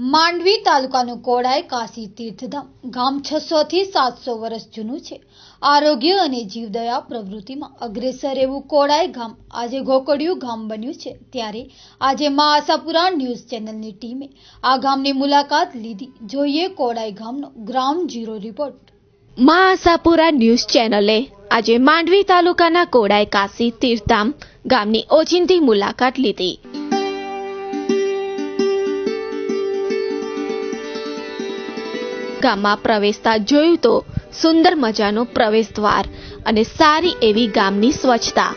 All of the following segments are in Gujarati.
માંડવી તાલુકાનું કોડાઈ કાશી તીર્થધામ. ગામ છસો થી સાતસો વર્ષ જૂનું છે. આરોગ્ય અને જીવદયા પ્રવૃત્તિમાં અગ્રેસર એવું કોડાઈ ગામ આજે ગોકડિયું ગામ બન્યું છે. ત્યારે આજે મા આશાપુરા ન્યૂઝ ચેનલની ટીમે આ ગામની મુલાકાત લીધી. જોઈએ કોડાઈ ગામનો ગ્રાઉન્ડ ઝીરો રિપોર્ટ. મા આશાપુરા ન્યૂઝ ચેનલે આજે માંડવી તાલુકાના કોડાઈ કાશી તીર્થધામ ગામની ઓચિંતી મુલાકાત લીધી. ગામમાં પ્રવેશતા જોયું તો સુંદર મજાનો પ્રવેશ દ્વાર અને સારી એવી ગામની સ્વચ્છતા,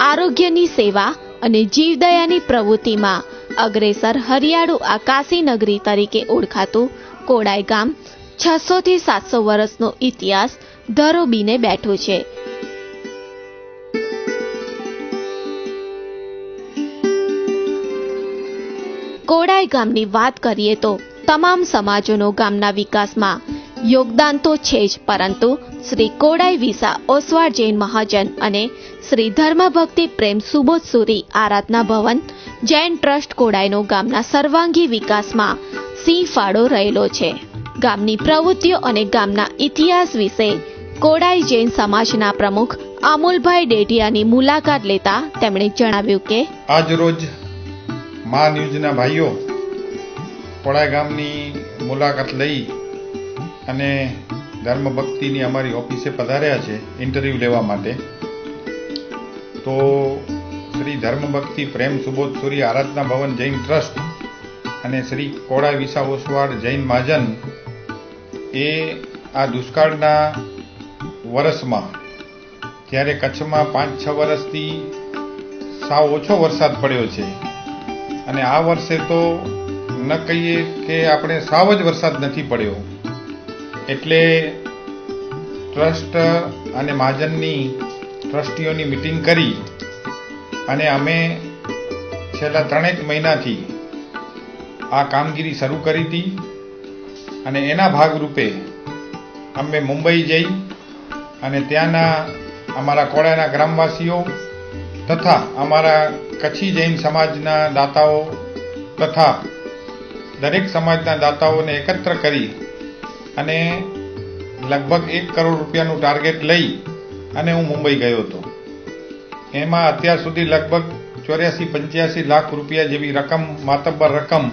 આરોગ્યની સેવા અને જીવદયાની પ્રવૃત્તિમાં અગ્રેસર હરિયાળુ આકાશી નગરી તરીકે ઓળખાતું કોડાઈ ગામ છસો થી સાતસો વર્ષનો ઇતિહાસ ધરોબીને બેઠો છે. કોડાઈ ગામની વાત કરીએ તો તમામ સમાજોનો ગામના વિકાસમાં યોગદાન તો છે જ, પરંતુ શ્રી કોડાઈ વિસા ઓસવાળ જૈન મહાજન અને શ્રી ધર્મભક્તિ પ્રેમ સુબોધ સુરી આરાધના ભવન, જૈન ટ્રસ્ટ કોડાઈનો ગામના સર્વાંગી વિકાસમાં સિંહ ફાળો રહેલો છે. ગામની પ્રવૃત્તિઓ અને ગામના ઇતિહાસ વિશે કોડાઈ જૈન સમાજના પ્રમુખ અમુલભાઈ ડેઢિયાની મુલાકાત લેતા તેમણે જણાવ્યું કે આજ મા ન્યૂઝના ભાઈઓ કોળાઈ ગામની મુલાકાત લઈ અને ધર્મ ભક્તિની અમારી ઓફિસે પધાર્યા છે ઇન્ટરવ્યૂ લેવા માટે. તો શ્રી ધર્મ ભક્તિ પ્રેમ સુબોધ સૂરી આરાધના ભવન જૈન ટ્રસ્ટ અને શ્રી કોડા વિસા ઓસવાડ જૈન મહાજન એ આ દુષ્કાળના વર્ષમાં જ્યારે કચ્છમાં પાંચ છ વર્ષથી સાવ ઓછો વરસાદ પડ્યો છે. અને આ વર્ષે તો ન કહીએ કે આપણે સાવ જ વરસાદ નથી પડ્યો. એટલે ટ્રસ્ટ અને મહાજનની ટ્રસ્ટીઓની મિટિંગ કરી અને અમે છેલ્લા ત્રણેક મહિનાથી આ કામગીરી શરૂ કરી હતી અને એના ભાગરૂપે અમે મુંબઈ જઈ અને ત્યાંના અમારા કોળાના ગ્રામવાસીઓ તથા અમારા કચ્છી જૈન સમાજના દાતાઓ તથા દરેક સમાજના દાતાઓને એકત્ર કરી અને લગભગ એક કરોડ રૂપિયાનું ટાર્ગેટ લઈ અને હું મુંબઈ ગયો હતો. એમાં અત્યાર સુધી લગભગ ચોર્યાસી પંચ્યાસી લાખ રૂપિયા જેવી રકમ, માતબર રકમ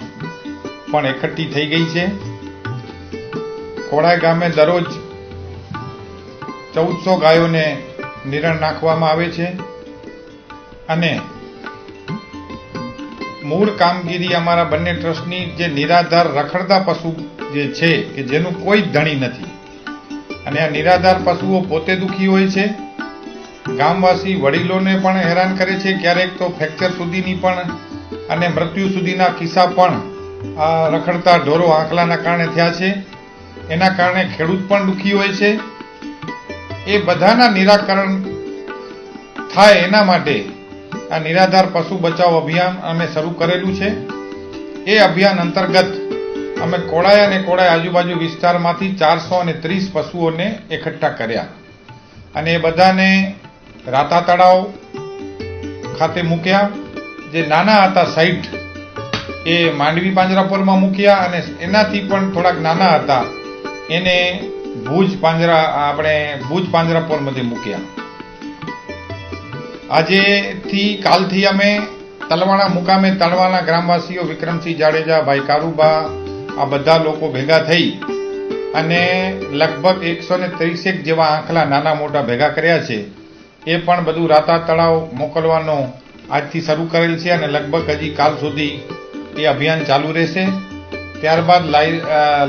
પણ એકઠી થઈ ગઈ છે. કોળાઈ ગામે દરરોજ ચૌદસો ગાયોને નિરણ નાખવામાં આવે છે અને મૂળ કામગીરી અમારા બંને ટ્રસ્ટની જે નિરાધાર રખડતા પશુ જે છે, કે જેનું કોઈ જ ધણી નથી. અને આ નિરાધાર પશુઓ પોતે દુખી હોય છે. ગામવાસી વડીલોને પણ હેરાન કરે છે. ક્યારેક તો ફ્રેક્ચર સુધીની પણ અને મૃત્યુ સુધીના કિસ્સા પણ આ રખડતા ઢોરો આંકલાના કારણે થયા છે. એના કારણે ખેડૂત પણ દુખી હોય છે. એ બધાના નિરાકરણ થાય એના માટે આ નિરાધાર પશુ બચાવ અભિયાન અમે શરૂ કરેલું છે. એ અભિયાન અંતર્ગત અમે કોળાય અને કોળાય આજુબાજુ વિસ્તારમાંથી ચારસો અને ત્રીસ પશુઓને એકઠા કર્યા. અને એ બધાને રાતા તળાવ ખાતે મૂક્યા. જે નાના હતા સાઈઠ, એ માંડવી પાંજરાપોરમાં મૂક્યા અને એનાથી પણ થોડાક નાના હતા. એને ભુજ પાંજરા, આપણે ભુજ પાંજરાપોરમાંથી મૂક્યા. આજેથી કાલથી અમે તલવાણા મુકામે તળવાના ગ્રામવાસીઓ વિક્રમસિંહ જાડેજા, ભાઈ કારુબા, આ બધા લોકો ભેગા થઈ અને લગભગ એકસો ને ત્રીસેક જેવા આંખલા નાના મોટા ભેગા કર્યા છે. એ પણ બધું રાતા તળાવ મોકલવાનો આજથી શરૂ કરેલ છે અને લગભગ હજી કાલ સુધી એ અભિયાન ચાલુ રહેશે. ત્યારબાદ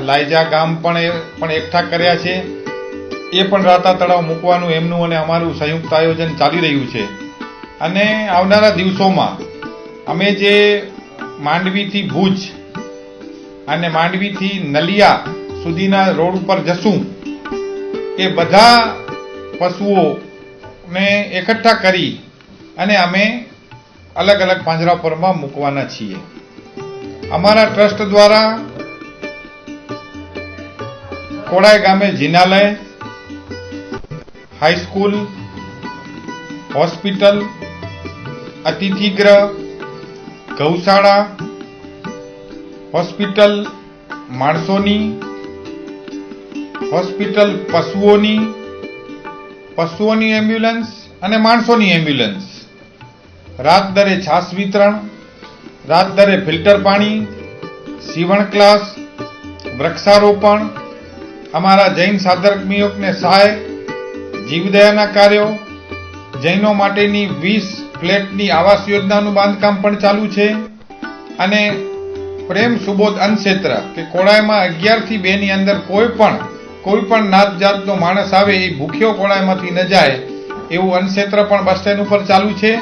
લાઈજા ગામ પણ એ, પણ એકઠા કર્યા છે. એ પણ રાતા તળાવ મૂકવાનું, એમનું અને અમારું સંયુક્ત આયોજન ચાલી રહ્યું છે. અને આવનારા દિવસોમાં અમે જે માંડવીથી ભુજ અને માંડવીથી નલિયા સુધીના રોડ ઉપર જશું, એ બધા પશુઓને એકઠા કરી અને અમે અલગ અલગ પાંજરાપોરમાં મૂકવાના છીએ. અમારા ટ્રસ્ટ દ્વારા કોડાય ગામે જિનાલય હાઈસ્કૂલ હોસ્પિટલ અતિથિગૃહ ગૌશાળા, હોસ્પિટલ માણસોની, હોસ્પિટલ પશુઓની પશુઓની એમ્બ્યુલન્સ અને માણસોની એમ્બ્યુલન્સ. રાત દરે છાસ વિતરણ, રાત દરે ફિલ્ટર પાણી, સીવણ ક્લાસ, વૃક્ષારોપણ, અમારા જૈન સાધર્મિયોને સહાય, જીવદયાના કાર્યો, જૈનો માટેની વીસ ફ્લેટની આવાસ યોજનાનું બાંધકામ પણ ચાલુ છે. અને પ્રેમ સુબોધ અન્નક્ષેત્ર, કે કોળાઈમાં અગિયારથી બે ની અંદર કોઈ પણ કોઈ પણ નાત જાતનો માણસ આવે એ ભૂખ્યો કોળાયમાંથી ન જાય, એવું અન્નક્ષેત્ર પણ બસ સ્ટેન્ડ ઉપર ચાલુ છે.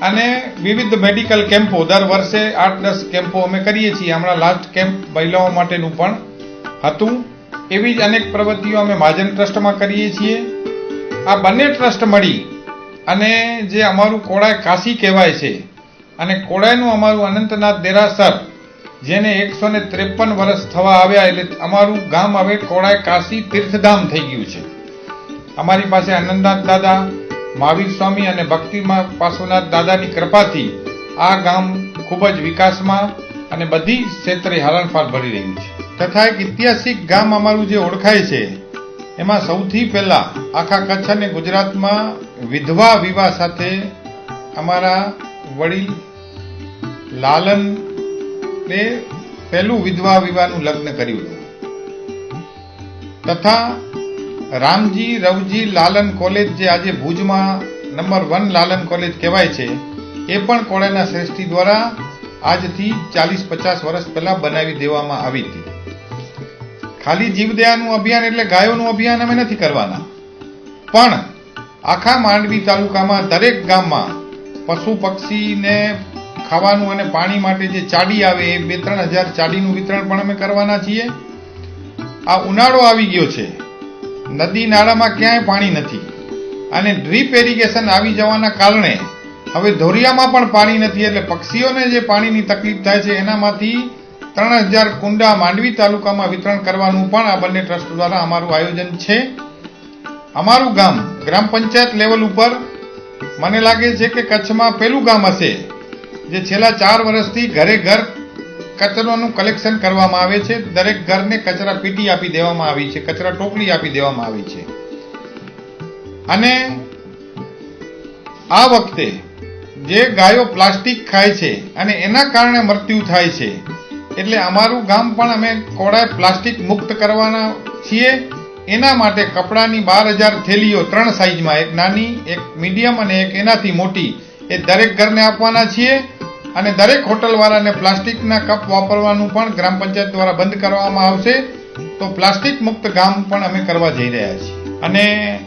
અને વિવિધ મેડિકલ કેમ્પો, દર વર્ષે આઠ દસ કેમ્પો અમે કરીએ છીએ. હમણાં લાસ્ટ કેમ્પ મહિલાઓ માટેનું પણ હતું. એવી જ અનેક પ્રવૃત્તિઓ અમે મહાજન ટ્રસ્ટમાં કરીએ છીએ. આ બંને ટ્રસ્ટ મળી અને જે અમારું કોળાઈ કાશી કહેવાય છે. અને કોળાઈનું અમારું અનંતનાથ દેરાસર, જેને એકસો ને ત્રેપન વર્ષ થવા આવ્યા એટલે અમારું ગામ હવે કોળાઈ કાશી તીર્થધામ થઈ ગયું છે. અમારી પાસે આનંદનાથ દાદા, મહાવીર સ્વામી અને ભક્તિમાં પાસોનાથ દાદાની કૃપાથી આ ગામ ખૂબ જ વિકાસમાં અને બધી ક્ષેત્રે હરણફાળ ભરી રહ્યું છે. તથા એક ઐતિહાસિક ગામ અમારું જે ઓળખાય છે, એમાં સૌથી પહેલા આખા કચ્છ અને ગુજરાતમાં વિધવા વિવાહ સાથે અમારા વડીલ લાલન ને પહેલું વિધવા વિવાહનું લગ્ન કર્યું. તથા રામજી, રવજી, લાલન કોલેજ જે આજે ભુજમાં નંબર વન લાલન કોલેજ કહેવાય છે, એ પણ કોળાના શ્રેષ્ઠી દ્વારા આજથી ચાલીસ પચાસ વર્ષ પહેલા બનાવી દેવામાં આવી હતી. ખાલી જીવદયાનું અભિયાન એટલે ગાયોનું અભિયાન અમે નથી કરવાના. પણ આખા માંડવી તાલુકામાં દરેક ગામમાં પશુ પક્ષીને ખાવાનું અને પાણી માટે જે ચાડી આવે, એ બે ત્રણ હજાર ચાડીનું વિતરણ પણ અમે કરવાના છીએ. આ ઉનાળો આવી ગયો છે. નદી નાળામાં ક્યાંય પાણી નથી. અને ડ્રીપ એરિગેશન આવી જવાના કારણે હવે ધોરિયામાં પણ પાણી નથી, એટલે પક્ષીઓને જે પાણીની તકલીફ થાય છે, એનામાંથી ત્રણ હજાર કુંડા માંડવી તાલુકામાં વિતરણ કરવાનું પણ આ બંને ટ્રસ્ટ દ્વારા અમારું આયોજન છે. અમારું ગામ ગ્રામ પંચાયત લેવલ ઉપર મને લાગે છે કે કચ્છમાં પહેલું ગામ હશે, જે છેલ્લા ચાર વર્ષથી ઘરે ઘર કચરાનું કલેક્શન કરવામાં આવે છે. દરેક ઘરને કચરા પેટી આપી દેવામાં આવી છે, કચરા ટોપલી આપી દેવામાં આવી છે. અને આ વખતે જે ગાયો પ્લાસ્ટિક ખાય છે અને એના કારણે મૃત્યુ થાય છે, એટલે અમારું ગામ પણ અમે કોળાએ પ્લાસ્ટિક મુક્ત કરવાના છીએ. એના માટે કપડાની બાર હજાર થેલીઓ ત્રણ સાઈઝમાં, એક નાની, એક મીડિયમ અને એક એનાથી મોટી. એ દરેક ઘરને આપવાના છીએ અને દરેક હોટલવાળાને પ્લાસ્ટિકના કપ વાપરવાનું પણ ગ્રામ પંચાયત દ્વારા બંધ કરવામાં આવશે. તો પ્લાસ્ટિક મુક્ત ગામ પણ અમે કરવા જઈ રહ્યા છીએ. અને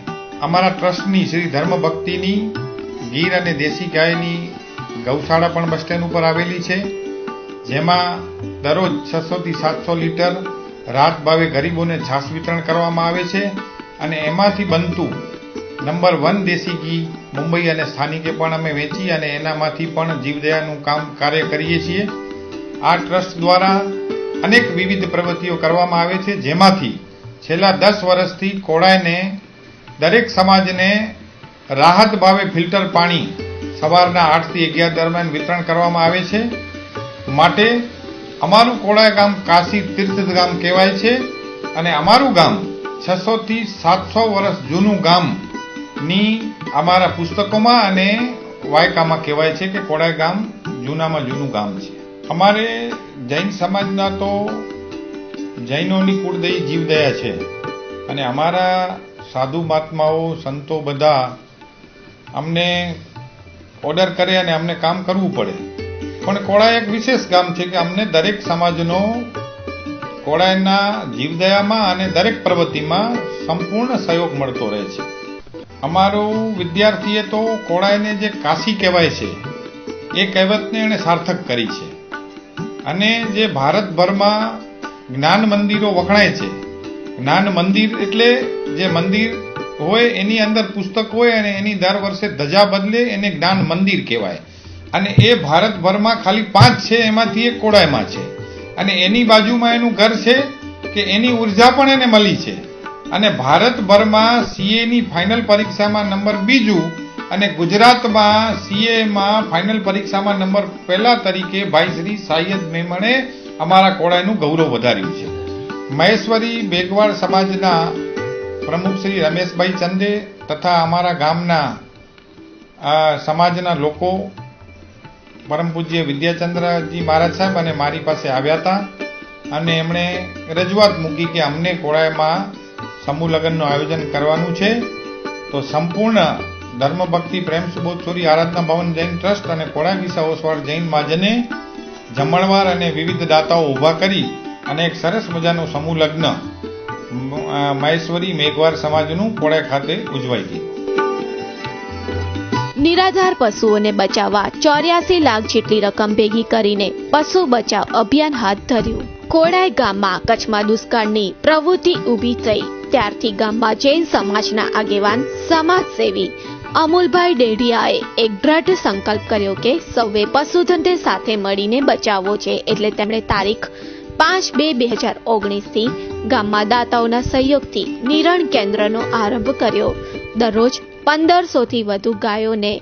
અમારા ટ્રસ્ટની શ્રી ધર્મ ભક્તિની ગીર અને દેશી ગાયની ગૌશાળા પણ બસ સ્ટેન્ડ ઉપર આવેલી છે. જેમાં દરરોજ છસોથી સાતસો લીટર રાત ભાવે ગરીબોને છાસ વિતરણ કરવામાં આવે છે અને એમાંથી બનતું નંબર વન દેશી ઘી મુંબઈ અને સ્થાનિકે પણ અમે વેચી અને એનામાંથી પણ જીવદયાનું કામ કાર્ય કરીએ છીએ. આ ટ્રસ્ટ દ્વારા અનેક વિવિધ પ્રવૃત્તિઓ કરવામાં આવે છે, જેમાંથી છેલ્લા દસ વર્ષથી કોળાઈને દરેક સમાજને રાહત ભાવે ફિલ્ટર પાણી સવારના આઠથી અગિયાર દરમિયાન વિતરણ કરવામાં આવે છે. માટે અમારું કોળા ગામ કાશી તીર્થ ગામ કહેવાય છે અને અમારું ગામ છસો થી સાતસો વર્ષ જૂનું ગામની અમારા પુસ્તકોમાં અને વાયકામાં કહેવાય છે કે કોડાય ગામ જૂનામાં જૂનું ગામ છે. અમારે જૈન સમાજના તો જૈનોની કુળદયી જીવદયા છે અને અમારા સાધુ મહાત્માઓ, સંતો બધા અમને ઓર્ડર કરે અને અમને કામ કરવું પડે. પણ કોળા એક વિશેષ ગામ છે કે અમને દરેક સમાજનો કોળાના જીવદયામાં અને દરેક પ્રવૃત્તિમાં સંપૂર્ણ સહયોગ મળતો રહે છે. અમારો વિદ્યાર્થીએ તો કોળાઈને જે કાશી કહેવાય છે, એ કહેવતને એણે સાર્થક કરી છે. અને જે ભારતભરમાં જ્ઞાન મંદિરો વખણાય છે, જ્ઞાન મંદિર એટલે જે મંદિર હોય એની અંદર પુસ્તક હોય અને એની દર વર્ષે ધજા બદલે એને જ્ઞાન મંદિર કહેવાય. અને એ ભારતભરમાં ખાલી પાંચ છે, એમાંથી એક કોડાયમાં છે. અને એની બાજુમાં એનું ઘર છે કે એની ઊર્જા પણ એને મળી છે. અને ભારતભરમાં સીએની ફાઇનલ પરીક્ષામાં નંબર બીજું અને ગુજરાતમાં સીએમાં ફાઇનલ પરીક્ષામાં નંબર પહેલા તરીકે ભાઈ શ્રી સાયદ મેમણે અમારા કોળાઈનું ગૌરવ વધાર્યું છે. મહેશ્વરી બેગવાળ સમાજના પ્રમુખ શ્રી રમેશભાઈ ચંદે તથા અમારા ગામના સમાજના લોકો પરમ પૂજ્ય વિદ્યાચંદ્રજી મહારાજ સાહેબ અને મારી પાસે આવ્યા હતા અને એમણે રજૂઆત મૂકી કે અમને કોળાઈમાં સમૂહ લગ્નનું આયોજન કરવાનું છે. તો સંપૂર્ણ ધર્મભક્તિ, પ્રેમ, સુબોધ આરાધના, ભવન, જૈન, ટ્રસ્ટ અને કોળા વિસા ઓસવાળ જૈન મહાજને જમણવાર અને વિવિધ દાતાઓ ઊભા કરી અને એક સરસ મજાનું સમૂહ લગ્ન મહેશ્વરી મેઘવાર સમાજનું કોળાઈ ખાતે ઉજવાઈ ગયું. નિરાધાર પશુઓને બચાવવા ચોર્યાસી લાખ જેટલી રકમ ભેગી કરીને પશુ બચાવ અભિયાન હાથ ધર્યું. કોડાય ગામમાં કચ્છમાં દુષ્કાળની પ્રવૃત્તિ ઊભી થઈ. ત્યારથી ગામમાં જૈન સમાજના આગેવાન, સમાજસેવી અમુલભાઈ ડેઢિયાએ એક દ્રઢ સંકલ્પ કર્યો કે સૌએ પશુધનને સાથે મળીને બચાવવો છે એટલે તેમણે તારીખ પાંચ બે બે હજાર ઓગણીસથી ગામમાં દાતાઓના સહયોગથી નિરણ કેન્દ્રનો આરંભ કર્યો. દરરોજ પંદરસોથી વધુ ગાયોને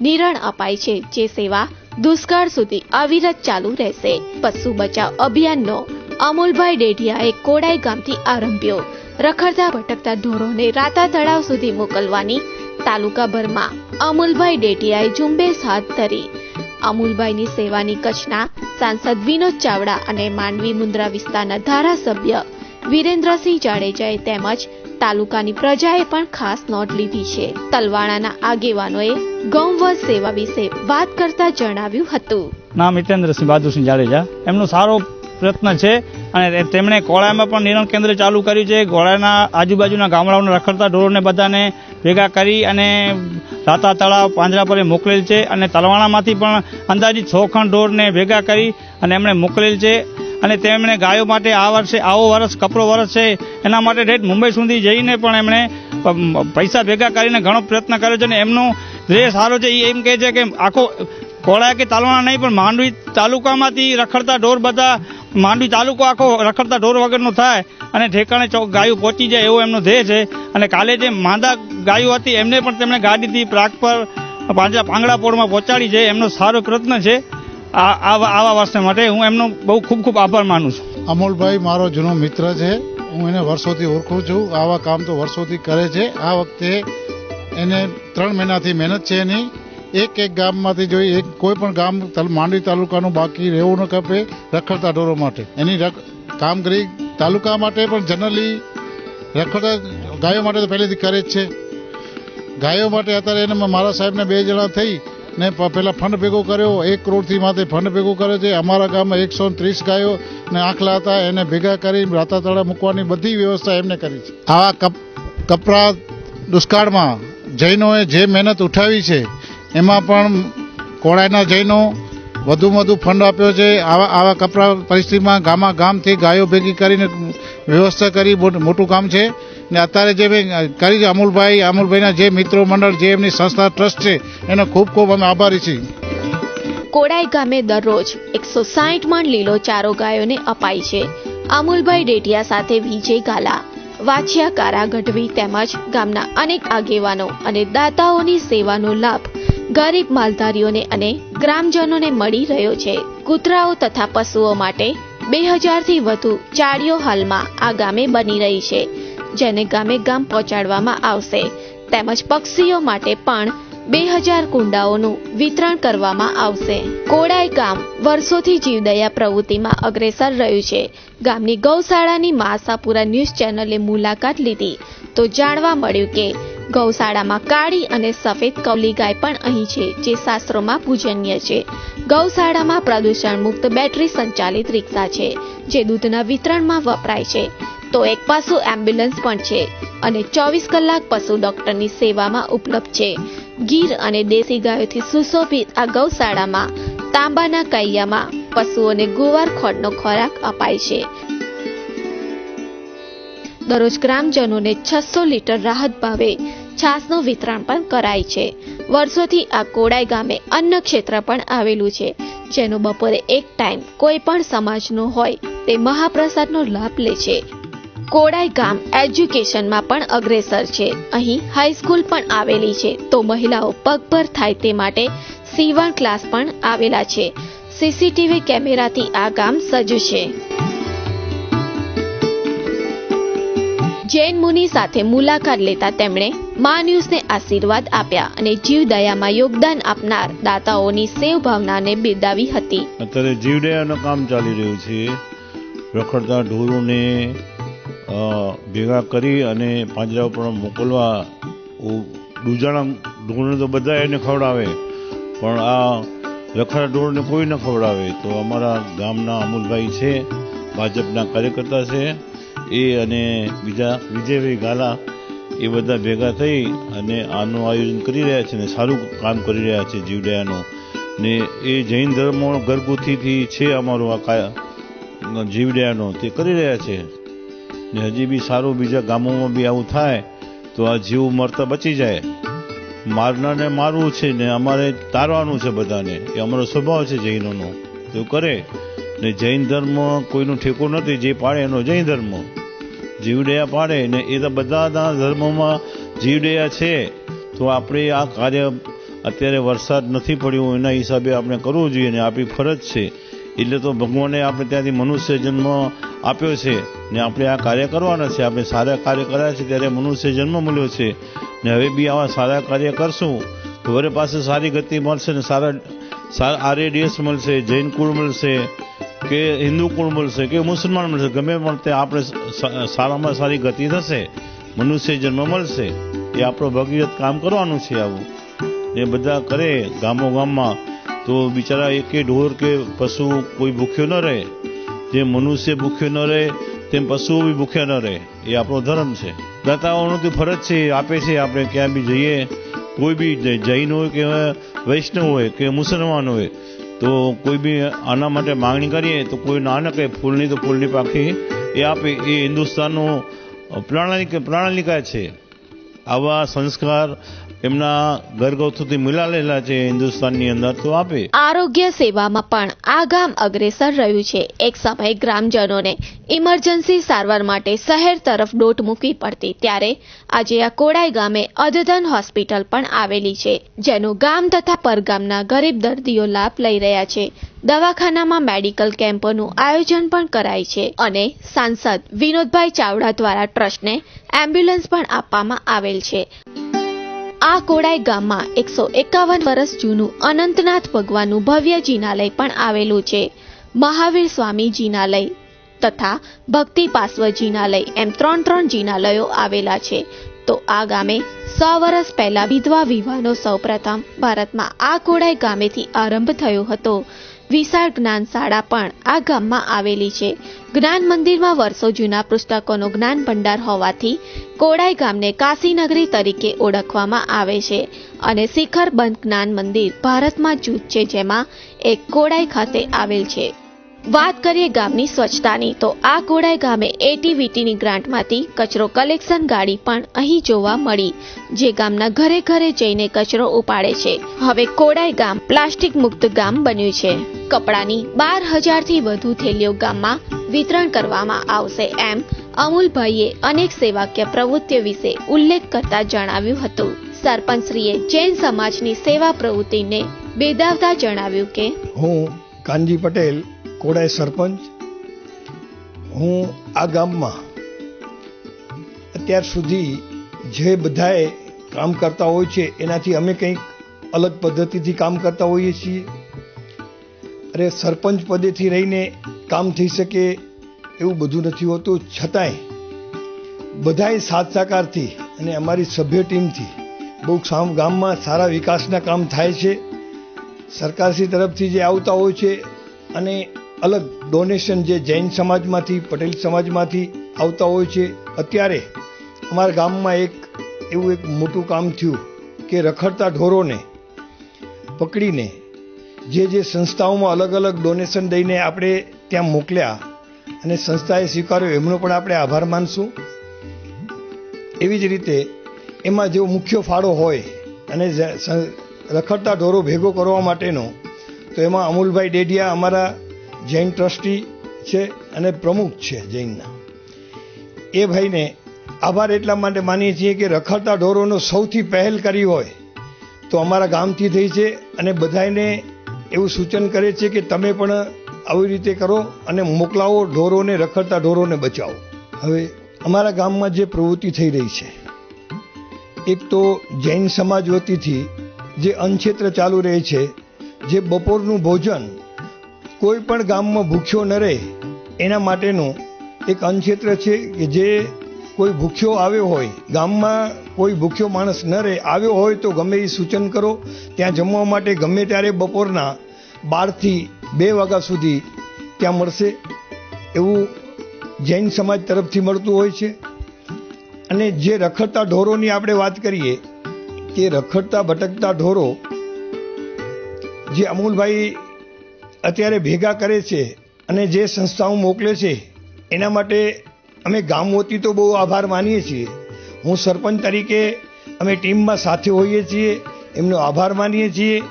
નિરણ અપાય છે, જે સેવા દુષ્કાળ સુધી અવિરત ચાલુ રહેશે. પશુ બચાવ અભિયાનનો અમુલભાઈ ડેઢિયાએ કોડાઈ ગામથી આરંભ્યો રખડતા ભટકતા ઢોરોને રાતા તળાવ સુધી મોકલવાની તાલુકાભરમાં અમુલભાઈ ડેઢિયાએ ઝુંબેશ હાથ ધરી. અમુલભાઈની સેવાની કચ્છના સાંસદ વિનોદ ચાવડા અને માંડવી મુન્દ્રા વિસ્તારના ધારાસભ્ય વિરેન્દ્રસિંહ જાડેજાએ તેમજ તાલુકાની પ્રજાએ પણ ખાસ નોંધ લીધી છે. તલવાણાના આગેવાનોએ ગૌવંશ સેવા વિશે વાત કરતા જણાવ્યું હતું. નામ હિતેન્દ્રસિંહ બહાદુરસિંહ જાડેજા. એમનો સારો પ્રયત્ન છે અને તેમણે કોળામાં પણ નિરણ કેન્દ્ર ચાલુ કર્યું છે. ગોળાના આજુબાજુના ગામડાઓને રખડતા ઢોરોને બધાને ભેગા કરી અને રાતા તળાવ પાંજરા પર મોકલેલ છે અને તલવાણામાંથી પણ અંદાજિત છ ખંડ ઢોરને ભેગા કરી અને એમણે મોકલેલ છે. અને તેમણે ગાયો માટે આ વર્ષે, આવો વર્ષ, કપરો વર્ષ છે, એના માટે રેટ મુંબઈ સુધી જઈને પણ એમણે પૈસા ભેગા કરીને ઘણો પ્રયત્ન કર્યો છે અને એમનો ધ્યેય સારો છે. એ એમ કહે છે કે આખો કોળા કે તાલવાના નહીં, પણ માંડવી તાલુકામાંથી રખડતા ઢોર બધા, માંડવી તાલુકો આખો રખડતા ઢોર વગરનો થાય અને ઠેકાણે ચોક ગાયો પહોંચી જાય એવો એમનો ધ્યેય છે. અને કાલે જે માંદા ગાયો હતી, એમને પણ તેમણે ગાડીથી પ્રાગ પર પાંજરા પાંગડા પોળમાં પહોંચાડી છે. એમનો સારો પ્રયત્ન છે. આવા વર્ષ માટે હું એમનો બહુ ખૂબ ખૂબ આભાર માનું છું. અમોલભાઈ મારો જૂનો મિત્ર છે. હું એને વર્ષોથી ઓળખું છું. આવા કામ તો વર્ષોથી કરે છે. આ વખતે એને ત્રણ મહિનાથી મહેનત છે એની. એક એક ગામમાંથી જોઈ એક કોઈ પણ ગામ માંડવી તાલુકાનું બાકી રહેવું ન કપે રખડતા ઢોરો માટે. એની કામગીરી તાલુકા માટે પણ જનરલી રખડતા ગાયો માટે તો પહેલેથી કરે જ છે. ગાયો માટે અત્યારે એને મારા સાહેબને બે જણા થઈ ને પહેલાં ફંડ ભેગો કર્યો, એક કરોડથી માથે ફંડ ભેગો કર્યો છે. અમારા ગામમાં એકસો ત્રીસ ગાયો ને આંખલા હતા, એને ભેગા કરી રાતા તળા મૂકવાની બધી વ્યવસ્થા એમને કરી છે. આવા કપ- કપરા દુષ્કાળમાં જૈનોએ જે મહેનત ઉઠાવી છે, એમાં પણ કોળાઈના જૈનો વધુમાં વધુ ફંડ આપ્યો છે. આવા આવા કપરા પરિસ્થિતિમાં ગામા ગામથી ગાયો ભેગી કરીને વ્યવસ્થા કરી, મોટું કામ છે. ને અત્યારે જે કરી અમુલભાઈ, અમુલભાઈના જે મિત્રો મંડળ, જે એમની સંસ્થા ટ્રસ્ટ છે, એનો ખૂબ ખૂબ અમે આભારી છીએ. કોડાઈ ગામે દરરોજ એકસો સાઠ મણ લીલો ચારો ગાયોને અપાય છે. અમુલભાઈ ડેટિયા સાથે વિજય ગાલા, વાછિયા કારા ગઢવી તેમજ ગામના અનેક આગેવાનો અને દાતાઓની સેવાનો લાભ ગરીબ માલધારીઓને અને ગ્રામજનોને મળી રહ્યો છે. કૂતરાઓ તથા પશુઓ માટે બે હજારથી વધુ ચાળીઓ હાલમાં આ ગામે બની રહી છે. જેને ગામે ગામ પહોંચાડવામાં આવશે. તેમજ પક્ષીઓ માટે પણ બે હજાર કુંડાઓનું વિતરણ કરવામાં આવશે. કોડાઈ ગામ વર્ષોથી જીવદયા પ્રવૃત્તિમાં અગ્રેસર રહ્યું છે. ગામની ગૌશાળાની માસાપુરા ન્યૂઝ ચેનલે મુલાકાત લીધી. તો જાણવા મળ્યું કે ગૌશાળામાં કાળી અને સફેદ કવલી ગાય પણ અહીં છે, જે શાસ્ત્રોમાં પૂજનીય છે. ગૌશાળામાં પ્રદૂષણ મુક્ત બેટરી સંચાલિત રિક્ષા છે, જે દૂધના વિતરણમાં વપરાય છે. તો એક પશુ એમ્બ્યુલન્સ પણ છે અને ચોવીસ કલાક પશુ ડોક્ટરની સેવામાં ઉપલબ્ધ છે. ગીર અને દેશી ગાયોથી સુશોભિત આ ગૌશાળામાં તાંબાના કૈયામાં પશુઓને ગુવાર ખોળનો ખોરાક અપાય છે. દરરોજ ગ્રામજનોને છસો લીટર રાહત ભાવે છાસનું વિતરણ પણ કરાય છે. વર્ષોથી આ કોડાઈ ગામે અન્ન ક્ષેત્ર પણ આવેલું છે, જેનો બપોરે એક ટાઈમ કોઈ પણ સમાજનો હોય તે મહાપ્રસાદનો લાભ લે છે. કોડાઈ ગામ એજ્યુકેશનમાં પણ અગ્રેસર છે. અહીં હાઈસ્કૂલ પણ આવેલી છે. તો મહિલાઓ પગભર થાય તે માટે સીવણ ક્લાસ પણ આવેલા છે. સીસીટીવી કેમેરાથી આ ગામ સજ્જ છે જૈન મુનિ સાથે મુલાકાત લેતા તેમણે મા ન્યૂઝને આશીર્વાદ આપ્યા અને જીવદયામાં યોગદાન આપનાર દાતાઓની સેવ ભાવનાને બિરદાવી હતી. અત્યારે જીવદયાનું કામ ચાલી રહ્યું છે. રખડતા ઢોરોને ભેગા કરી અને પાંજરા ઉપર મોકલવા. દૂજાણા ઢોરને તો બધા એને ખવડાવે. પણ આ રખડતા ઢોરને કોઈ ન ખવડાવે. તો અમારા ગામના અમુલભાઈ છે, ભાજપના કાર્યકર્તા છે. એ અને બીજા વિજયભાઈ ગાલા એ બધા ભેગા થઈ અને આનું આયોજન કરી રહ્યા છે અને સારું કામ કરી રહ્યા છે જીવદયાનું. ને એ જૈન ધર્મ ઘરગુથીથી છે અમારો આ જીવડ્યાનો તે કરી રહ્યા છે. ને હજી બી સારું બીજા ગામોમાં બી આવું થાય, તો આ જીવ મરતા બચી જાય. મારનારને મારવું છે ને અમારે તારવાનું છે બધાને. એ અમારો સ્વભાવ છે જૈનોનો. તો કરે. ને જૈન ધર્મ કોઈનું ઠેકો નથી, જે પાડે એનો જૈન ધર્મ. જીવડયા પાડે ને એ તો બધા ધર્મોમાં જીવડયા છે. તો આપણે આ કાર્ય અત્યારે વરસાદ નથી પડ્યો, એના હિસાબે આપણે કરવું જોઈએ ને આપણી ફરજ છે. એટલે તો ભગવાને આપણે ત્યાંથી મનુષ્ય જન્મ આપ્યો છે. ને આપણે આ કાર્ય કરવાના છે. આપણે સારા કાર્ય કર્યા છે ત્યારે મનુષ્ય જન્મ મળ્યો છે. ને હવે બી આવા સારા કાર્ય કરશું તો વરે પાસે સારી ગતિ મળશે ને સારા સારા આરએડીએસ મળશે, જૈન કુળ મળશે કે હિન્દુ કુળ મળશે કે મુસલમાન મળશે. ગમે પણ તે આપણે સારામાં સારી ગતિ થશે, મનુષ્ય જન્મ મળશે, એ આપણો ભગીરથ કામ કરવાનું છે આવું. એ બધા કરે ગામો ગામમાં તો બિચારા એકે ઢોર કે પશુ કોઈ ભૂખ્યો ન રહે. જે મનુષ્ય ભૂખ્યો ન રહે તેમ પશુઓ બી ભૂખ્યા ન રહે એ આપણો ધર્મ છે. દાતાઓનું તો ફરજ છે આપે છે, આપણે ક્યાં બી જઈએ, કોઈ બી જૈન હોય કે વૈષ્ણવ હોય કે મુસલમાન હોય, તો કોઈ બી આના માટે માંગણી કરીએ, તો કોઈ ના ન ફૂલની તો ફૂલની પાખી એ આપે. એ હિન્દુસ્તાનનું પ્રણાલિકા પ્રણાલિકા છે. આવા સંસ્કાર એમના ઘરગથ્થુથી મિલાલેલા છે હિન્દુસ્તાનની અંદર તો આપે. આરોગ્ય સેવામાં પણ આ ગામ અગ્રેસર રહ્યું છે. એક સમયે ગ્રામજનોને ઇમરજન્સી સારવાર માટે શહેર તરફ દોટ મૂકવી પડતી, ત્યારે આજે આ કોડાઈ ગામે અદ્યતન હોસ્પિટલ પણ આવેલી છે, જેનું ગામ તથા પરગામના ગરીબ દર્દીઓ લાભ લઈ રહ્યા છે. દવાખાનામાં મેડિકલ કેમ્પોનું આયોજન પણ કરાય છે અને સાંસદ વિનોદભાઈ ચાવડા દ્વારા ટ્રસ્ટને એમ્બ્યુલન્સ પણ આપવામાં આવેલ છે. આ કોડાઈ ગામમાં એકસો એકાવન વર્ષ જૂનું અનંતનાથ ભગવાનનું ભવ્ય જિનાલય પણ આવેલું છે. મહાવીર સ્વામી જિનાલય તથા ભક્તિ પાર્શ્વ જિનાલય એમ ત્રણ ત્રણ જિનાલયો આવેલા છે. તો આ ગામે સો વર્ષ પહેલા વિધવા વિવાહનો સૌપ્રથમ ભારતમાં આ કોડાઈ ગામેથી આરંભ થયો હતો. વિશાળ જ્ઞાન શાળા પણ આ ગામમાં આવેલી છે. જ્ઞાન મંદિરમાં વર્ષો જૂના પુસ્તકોનો જ્ઞાન ભંડાર હોવાથી કોડાઈ ગામને કાશીનગરી તરીકે ઓળખવામાં આવે છે અને શિખર બંધ જ્ઞાન મંદિર ભારતમાં જૂથ છે જેમાં એક કોડાઈ ખાતે આવેલ છે. વાત કરીએ ગામની સ્વચ્છતાની, તો આ કોડાઈ ગામે એટીવીટીની ગ્રાન્ટમાંથી કચરો કલેક્શન ગાડી પણ અહીં જોવા મળી, જે ગામના ઘરે ઘરે જઈને કચરો ઉપાડે છે. હવે કોડાઈ ગામ પ્લાસ્ટિક મુક્ત ગામ બન્યું છે. કપડાની બાર હજારથી વધુ થેલીઓ ગામમાં વિતરણ કરવામાં આવશે એમ અમૂલભાઈએ અનેક સેવાકીય પ્રવૃત્તિઓ વિશે ઉલ્લેખ કરતા જણાવ્યું હતું. સરપંચશ્રીએ જૈન સમાજની સેવા પ્રવૃત્તિને બિરદાવતા જણાવ્યું કે, હું કાનજી પટેલ કોડાઈ સરપંચ. હું આ ગામમાં અત્યાર સુધી જે બધાએ કામ કરતા હોય છે, એનાથી અમે કંઈક અલગ પદ્ધતિથી કામ કરતા હોઈએ છીએ. અરે સરપંચ પદેથી રહીને કામ થઈ શકે એવું બધું નથી હોતું. છતાંય બધાએ સાથ સાકારથી અને અમારી સભ્ય ટીમથી બહુ ગામમાં સારા વિકાસના કામ થાય છે. સરકારશ્રી તરફથી જે આવતા હોય છે અને અલગ ડોનેશન જે જૈન સમાજમાંથી, પટેલ સમાજમાંથી આવતા હોય છે. અત્યારે અમારા ગામમાં એક, એવું એક મોટું કામ થયું કે રખડતા ઢોરોને પકડીને જે જે સંસ્થાઓમાં અલગ અલગ ડોનેશન દઈને આપણે ત્યાં મોકલ્યા અને સંસ્થાએ સ્વીકાર્યો, એમનો પણ આપણે આભાર માનશું. એવી જ રીતે એમાં જેવો મુખ્ય ફાળો હોય અને રખડતા ઢોરો ભેગો કરવા માટેનો, તો એમાં અમૂલભાઈ ડેડિયા અમારા જૈન ટ્રસ્ટી છે અને પ્રમુખ છે જૈનના. એ ભાઈને આભાર એટલા માટે માનીએ છીએ કે રખડતા ઢોરોનો સૌથી પહેલ કરી હોય તો અમારા ગામથી થઈ છે અને બધાને એવું સૂચન કરે છે કે તમે પણ આવી રીતે કરો અને મોકલાવો ઢોરોને, રખડતા ઢોરોને બચાવો. હવે અમારા ગામમાં જે પ્રવૃત્તિ થઈ રહી છે, એક તો જૈન સમાજ વતીથી જે અનક્ષેત્ર ચાલુ રહે છે, જે બપોરનું ભોજન કોઈ પણ ગામમાં ભૂખ્યો ન રહે, એના માટેનું એક અન્નક્ષેત્ર છે કે જે કોઈ ભૂખ્યો આવ્યો હોય, ગામમાં કોઈ ભૂખ્યો માણસ ન રહે, આવ્યો હોય તો ગમે એ સૂચન કરો. ત્યાં જમવા માટે ગમે ત્યારે બપોરના બારથી બે વાગ્યા સુધી ત્યાં મળશે એવું જૈન સમાજ તરફથી મળતું હોય છે. અને જે રખડતા ઢોરોની આપણે વાત કરીએ કે રખડતા ભટકતા ઢોરો જે અમૂલભાઈ અત્યારે ભેગા કરે છે અને જે સંસ્થાઓ મોકલે છે, એના માટે અમે ગામ વતી તો બહુ આભાર માનીએ છીએ. હું સરપંચ તરીકે અમે ટીમમાં સાથે હોઈએ છીએ, એમનો આભાર માનીએ છીએ.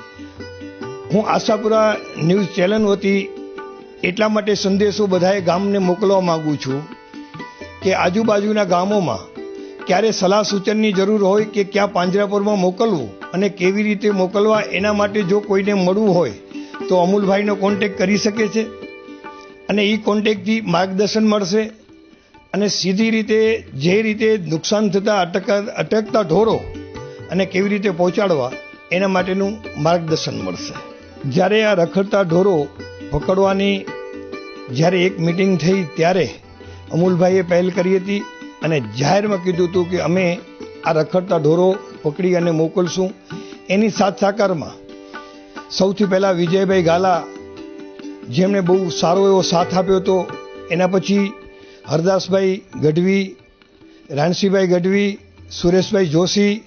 હું આશાપુરા ન્યૂઝ ચેનલ વતી એટલા માટે સંદેશો બધાએ ગામને મોકલવા માંગુ છું કે આજુબાજુના ગામોમાં ક્યારે સલાહ સૂચનની જરૂર હોય કે ક્યાં પાંજરાપોરમાં મોકલવું અને કેવી રીતે મોકલવા, એના માટે જો કોઈને મળવું હોય તો અમૂલભાઈનો કોન્ટેક કરી શકે છે અને એ કોન્ટેકથી માર્ગદર્શન મળશે અને સીધી રીતે જે રીતે નુકસાન થતા અટક, અટકતા ઢોરો અને કેવી રીતે પહોંચાડવા એના માટેનું માર્ગદર્શન મળશે. જ્યારે આ રખડતા ઢોરો પકડવાની જ્યારે એક મિટિંગ થઈ ત્યારે અમૂલભાઈએ પહેલ કરી હતી અને જાહેરમાં કીધું હતું કે અમે આ રખડતા ઢોરો પકડી અને મોકલશું. એની સાથ સાકારમાં સૌથી પહેલાં વિજયભાઈ ગાલા જેમણે બહુ સારો એવો સાથ આપ્યો હતો, એના પછી હરદાસભાઈ ગઢવી, રાણસીભાઈ ગઢવી, સુરેશભાઈ જોશી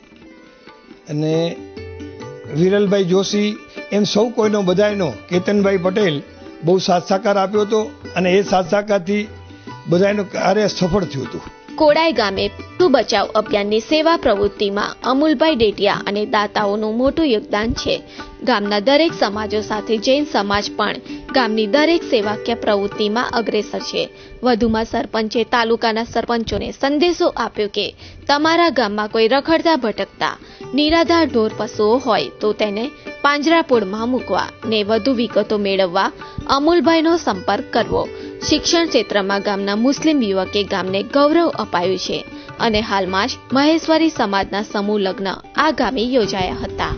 અને વિરલભાઈ જોશી, એમ સૌ કોઈનો બધાયનો, કેતનભાઈ પટેલ બહુ સાથ સાકાર આપ્યો હતો અને એ સાથ સાકારથી બધાયનું કાર્ય સફળ થયું હતું. કોડાઈ ગામે પશુ બચાવ અભિયાનની સેવા પ્રવૃત્તિમાં અમૂલભાઈ ડેટિયા અને દાતાઓનું મોટું યોગદાન છે. ગામના દરેક સમાજો સાથે જૈન સમાજ પણ ગામની દરેક સેવાકીય પ્રવૃત્તિમાં અગ્રેસર છે. વધુમાં સરપંચે તાલુકાના સરપંચોને સંદેશો આપ્યો કે તમારા ગામમાં કોઈ રખડતા ભટકતા નિરાધાર ઢોર પશુઓ હોય તો તેને પાંજરાપોળમાં મૂકવા ને વધુ વિગતો મેળવવા અમૂલભાઈનો સંપર્ક કરવો. શિક્ષણ ક્ષેત્રમાં ગામના મુસ્લિમ યુવકે ગામને ગૌરવ અપાયું છે અને હાલમાં જ મહેશ્વરી સમાજના સમૂહ લગ્ન આ ગામે યોજાયા હતા.